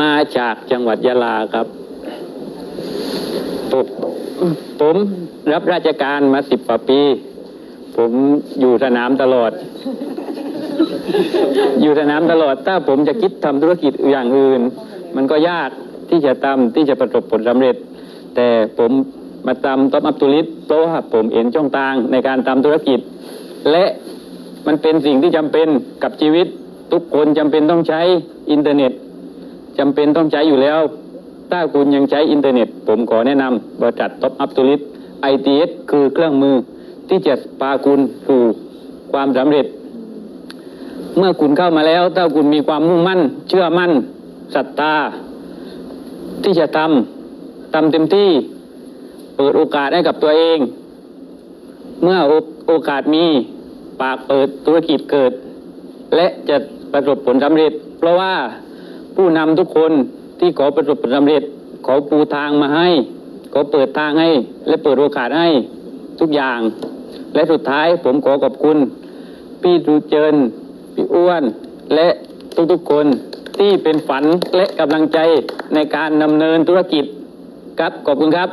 มาจากจังหวัดยะลาครับผมผมรับราชการมาสิบกว่าปี ผมอยู่สนามตลอด อยู่สนามตลอด ถ้าผมจะคิดทำธุรกิจอย่างอื่น มันก็ยากที่จะทำที่จะประสบผลสำเร็จ แต่ผมมาทำท็อปอัพตุลิสเพราะว่าผมเห็นช่องทางในการทำธุรกิจ และมันเป็นสิ่งที่จำเป็นกับชีวิต ทุกคนจำเป็นต้องใช้อินเทอร์เน็ต จำเป็นต้องใช้อยู่แล้ว ถ้าคุณยังใช้อินเทอร์เน็ต ผมขอแนะนำบริษัทท็อปอัพตุลิส ITS คือเครื่องมือที่จะพาคุณสู่ความสำเร็จ เมื่อคุณเข้ามาแล้ว ถ้าคุณมีความมุ่งมั่น เชื่อมั่นศรัทธาที่จะทำทำเต็มที่เปิดโอกาสให้กับตัวเอง เมื่อโอโอกาสมีปากเปิดธุรกิจเกิด และจะประสบผลสำเร็จ เพราะว่า ผู้นำทุกคนที่ขอประสบผลสำเร็จ ขอปูทางมาให้ ขอเปิดทางให้ และเปิดโอกาสให้ทุกอย่าง และสุดท้ายผมขอขอบคุณ พี่ดูเจิน พี่อ้วน และทุกๆคนที่เป็นฝันและกำลังใจในการดำเนินธุรกิจครับ ขอบคุณครับ